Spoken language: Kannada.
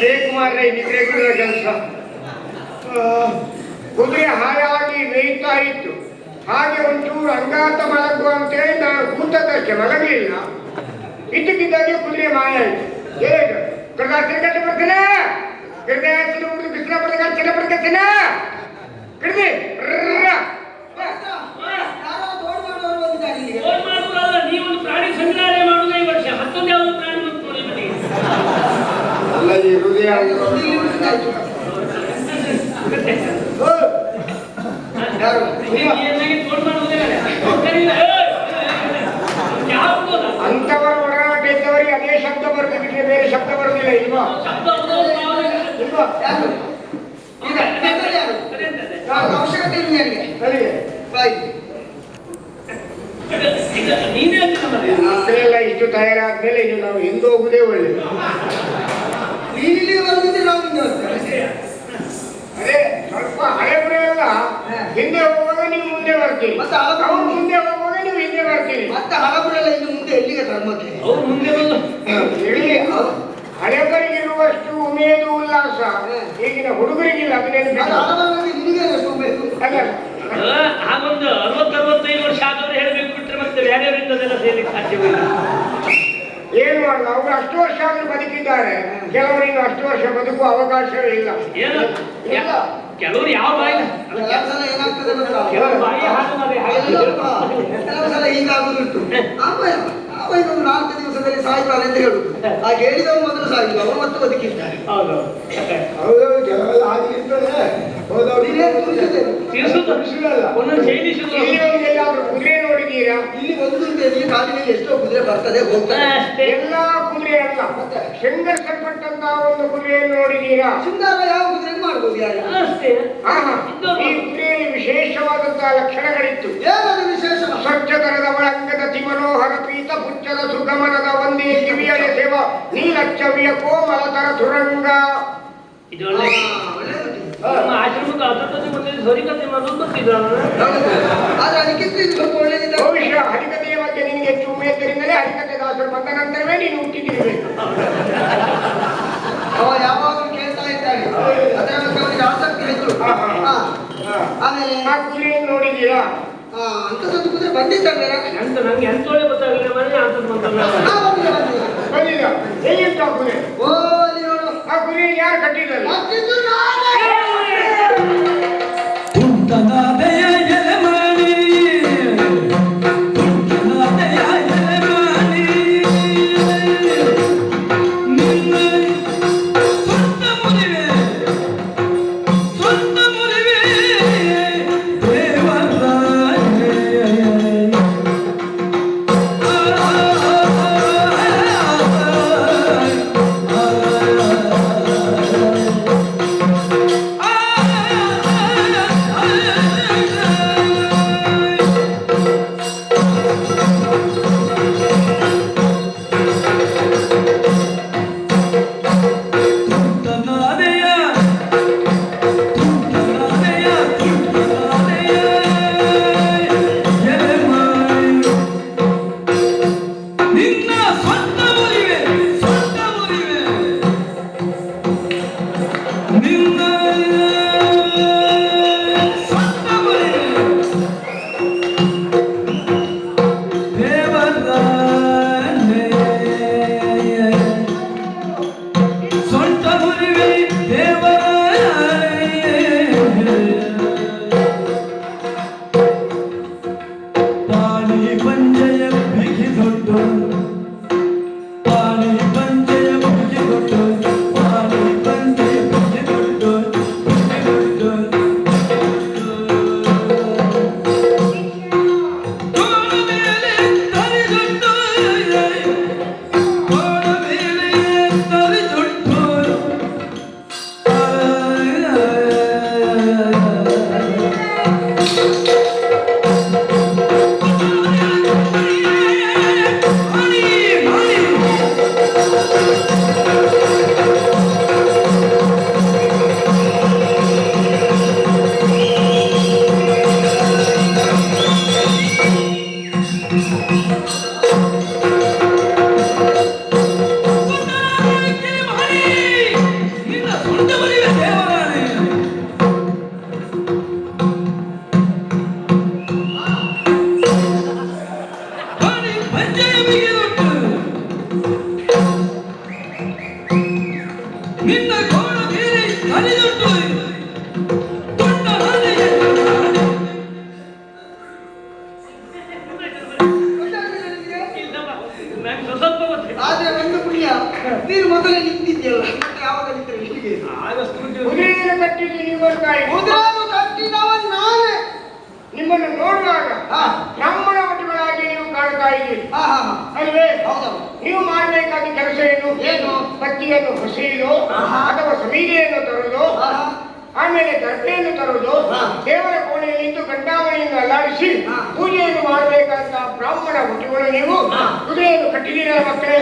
ನಿದ್ರೆ ಬಿಡುವ ಕೆಲಸ. ಕುದುರೆ ಹಾಯಾಗಿ ಮೇಯ್ತಾ ಇತ್ತು. ಹಾಗೆ ಒಂಚೂರು ಅಂಗಾತ ಮಲಗು ಅಂತೇಳಿ ನಾನು ಕೂತದಷ್ಟೇ ಮಲಗಲಿಲ್ಲ. ಇದ್ದಕ್ಕಿದ್ದಾಗೆ ಕುದುರೆ ಮಾಯ ಆಯ್ತು ಹೇಗೆ ಕಟ್ಟಿ ಬರ್ತಾನೆ ಕೃದಯ ಹುಡುಗ ಕೃಷ್ಣ ಪಡೆದ ಚೆನ್ನ ಪಡೆದ ಕೃದಿ ಅವಶ್ಯಕತೆ. ಮಕ್ಕಳೆಲ್ಲ ಇಷ್ಟು ತಯಾರಾದ್ಮೇಲೆ ಇದು ನಾವು ಹಿಂದೆ ಹೋಗುದೇ ಒಳ್ಳೇದು. ನೀನ್ ಇಲ್ಲಿಗೆ ಬಂದಿದ್ರೆ ನಾವು ಹಿಂದೆ. ಅದೇ ಸ್ವಲ್ಪ ಹಳೆಬ್ರೆ ಅಲ್ಲ? ಹಿಂದೆ ಹೋಗುವಾಗ ನೀವು ಮುಂದೆ ಬರ್ತೀರಿ. ಮತ್ತೆ ಅವ್ರು ಮುಂದೆ ಹೋಗುವಾಗ ನೀವು ಹಿಂದೆ ಬರ್ತೀರಿ. ಮತ್ತೆ ಹಳಬರೆಲ್ಲ ಇನ್ನು ಮುಂದೆ ಎಲ್ಲಿಗೆ ಧರ್ಮಕ್ಕೆ? ಅವ್ರು ಮುಂದೆ ಬಂದು ಹೇಳಿ ಹಳೆಬರಿಗಿರುವಷ್ಟು ಉಮೇದು ಉಲ್ಲಾಸ. ಈಗಿನ ಹುಡುಗರಿಗಿಲ್ಲ ಅಲ್ಲ ಅಲ್ಲ, ಹಾಗೊಂದು ಅರವತ್ತು ಅರವತ್ತೈದು ವರ್ಷ ಆದವರು ಹೇಳಬೇಕು ಬಿಟ್ರೆ ಮತ್ತೆ ಬೇರೆಯವರಿಂದ ಅದೆಲ್ಲ ಸೇರ್ಲಿಕ್ಕೆ ಸಾಧ್ಯವಿಲ್ಲ. ಏನು ಮಾಡಲ್ಲ ಅವರು ಅಷ್ಟು ವರ್ಷ ಆದ್ರೂ ಬದುಕಿದ್ದಾರೆ. ಕೆಲವರಿಗೆ ಅಷ್ಟು ವರ್ಷ ಬದುಕುವ ಅವಕಾಶವೇ ಇಲ್ಲ. ಏನು? ಇಲ್ಲ. ಕೆಲವರು ಯಾವ ಬಾಯಿ? ಕೆಲವರು ಬಾಯಿ ಕೆಲವು ಸಲ ಹೀಗಾಗುದುಂಟು ಇನ್ನೊಂದು ನಾಲ್ಕು ದಿವಸದಲ್ಲಿ ಸಾಯ್ತಾರೆ ಅಂತ ಹೇಳುದು. ಹಾಗೆ ಹೇಳಿದವರು ಮೊದಲು ಸಾಯಿಲ್ಲ ಅವರು ಮತ್ತು ಬದುಕಿದ್ದಾರೆ ಇಲ್ಲಿ ಒಂದು ಇಲ್ಲಿ ಕಾಲಿನಲ್ಲಿ ಎಷ್ಟೋ ಕುದುರೆ ಬರ್ತದೆ ಹೋಗ್ತದೆ ಎಲ್ಲ ಕುದುರೆ ಅಲ್ಲ. ಶೃಂಗರಿಸಲ್ಪಟ್ಟಂತ ಒಂದು ಕುದುರೆಯನ್ನು ನೋಡಿದ್ದೀರಾ? ಶೃಂಗಾರ ಯಾವ ಕುದುರೆ ಮಾಡ್ಬೋದು? ಕುದುರೆಯಲ್ಲಿ ವಿಶೇಷವಾದಂತಹ ಲಕ್ಷಣಗಳಿತ್ತು. ವಿಶೇಷ? ಸ್ವಚ್ಛತನದ ಒಳಂಗದ ತಿಮನೋಹರ ಪೀತ ಪುಚ್ಚದ ಸುಗಮನದ ಒಂದೇ ಕಿವಿಯ ಸೇವ ನೀಲಚ್ಚವಿಯ ಕೋಮಲತರ ತುರಂಗ ಇದು ಮಾಡೋದು ಗೊತ್ತಿದ್ರು ಆದ್ರೆ ಅದಕ್ಕಿಂತ ಇದು ಸ್ವಲ್ಪ ಒಳ್ಳೇದಿಲ್ಲ ಬಹುಶಃ ಹರಿಕತೆಯ ಬಗ್ಗೆ ನಿನಗೆ ಹೆಚ್ಚು ಹರಿಕತೆ ದಾಸರು ಬಂದ ನಂತರವೇ ನೀನು ಹುಟ್ಟಿದಿರಬೇಕು. ಅವ ಆಮೇಲೆ ಆ ಅಂಥದ್ದೊಂದು ಕುದುರೆ ಬಂದಿದ್ದಾರೆ ಎಂತ ನಂಗೆ ಎಂತೋಳೆ ಗೊತ್ತಾಗಲಿಲ್ಲ ಮನೆ ಅಂತದ್ದು ಬಂತಲ್ಲ ಬಂದಿದೆ, ಹೇಗಿತ್ತು ಆ ಕುರಿ? ಓ ಅಲ್ಲಿ ನೋಡು. ಆ ಕುದುರೆ ಯಾರು ಕಟ್ಟಿದ್ದಾರೆ ನಾನೇ. ನೀನು ಮೊದಲೇ ನಿಂತಿದ್ಯಲ್ಲ ಮತ್ತೆ ಯಾವಾಗ ನಿಂತರೆ ಇಲ್ಲಿಗೆ ಆಗ ಸ್ಕೂಟಿ ಕುದುರೆಯನ್ನು ಕಟ್ಟಿದ್ದು ನೀವು ಬರ್ತಾ ಇದ್ದೀರಿ. ಮುದ್ರಾನು ಕಟ್ಟಿದವ ನಾನೇ ನಿಮ್ಮನ್ನು ನೋಡುವಾಗ ಬ್ರಾಹ್ಮಣ ಮಠಗಳಾಗಿ ನೀವು ಕಾಣ್ತಾ ಇದ್ದೀರಿ ಅಲ್ವೇ ನೀವು ಮಾಡಬೇಕಾದ ಕೆಲಸ ಏನು ಏನು? ಪತ್ತಿಯನ್ನು ಹೊಸೆಯುವುದು ಆಹಾ. ಅಥವಾ ಸಮೀರೆಯನ್ನು. ಆಮೇಲೆ ಗಂಟೆಯನ್ನು ತರುವುದು. ದೇವರ ಕೋಣೆಯಲ್ಲಿದ್ದು ಗಂಟಾವಣೆಯನ್ನು ಅಲ್ಲಾಡಿಸಿ. ಪೂಜೆಯನ್ನು ಮಾಡಬೇಕಾದ ಬ್ರಾಹ್ಮಣ ಹುಟ್ಟಿಗಳು ನೀವು. ಕುದುರೆಯನ್ನು ಕಟ್ಟಿದ್ದೀರಾ ಮಕ್ಕಳೇ